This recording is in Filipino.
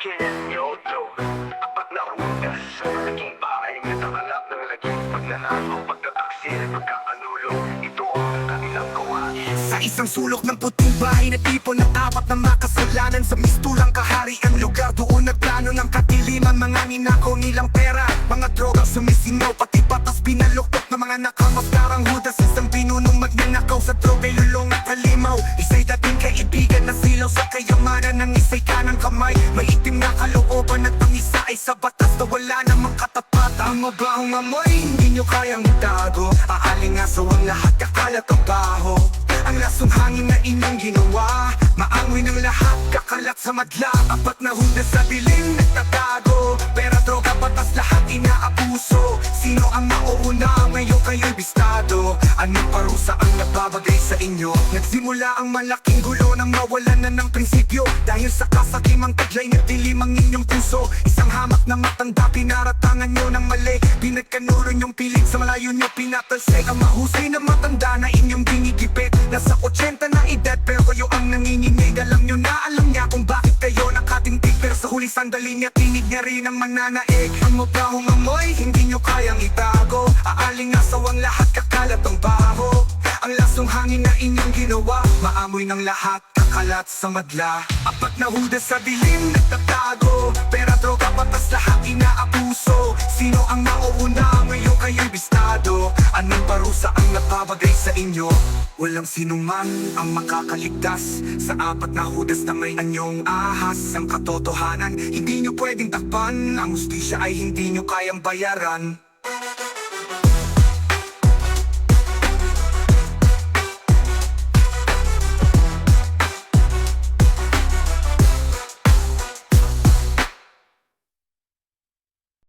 dog Apat na hudas sa naging bahay Natakalap ng laging pagnanalo Pagtataksil, pagkakanulo Ito ang kanilang gawa. Sa isang sulok ng puting bahay na tipo na tapat na makasalanan Sa mistulang kahariang lugar doon nagplano ng katiliman Mga ninakaw nilang pera, mga drogang sumisinaw Pati patas binaluktot ng mga nakamaskarang hudas mabahong amoy, hindi nyo kayang itago. Aalingasaw ang lahat kakalat ang baho. Ang lasong hangin na inyong ginawa Maangoy ng lahat, kakalat sa madla. Apat na hudas sa dilim, nagtatago. Pera, droga, batas, lahat inaabuso. Sino ang mauuna, ngayon kayo'y bistado. Anong parusa ang nababagay sa inyo? Nagsimula ang malaking gulo nang mawalan na ng prinsipyo. Dahil sa kasakimang taglay na dilim ang inyong puso. Isang hamak na matanda, pinaratangan nyo ng Pinagkanuro nyong pilit sa malayo nyo pinatalsay Ang mahusay na matanda na inyong dinigipit Nasa 80 na edad pero kayo ang nanginginig. Alam nyo na alam niya kung bakit kayo nakatindig Pero sa huli sandali niya tinig niya rin ang mananaig. Ang mabahong amoy hindi nyo kayang itago. Aalingasaw ang lahat kakalat ang baho. Ang lasong hangin na inyong ginawa Maamoy ng lahat kakalat sa madla. Apat na hudas sa dilim nagtatago. Pera, droga, patas lahat inaabuso napabagay sa inyo? Walang sinuman ang makakaligtas Sa apat na hudas na may anyong ahas Ang katotohanan, hindi nyo pwedeng takpan Ang hustisya ay hindi nyo kayang bayaran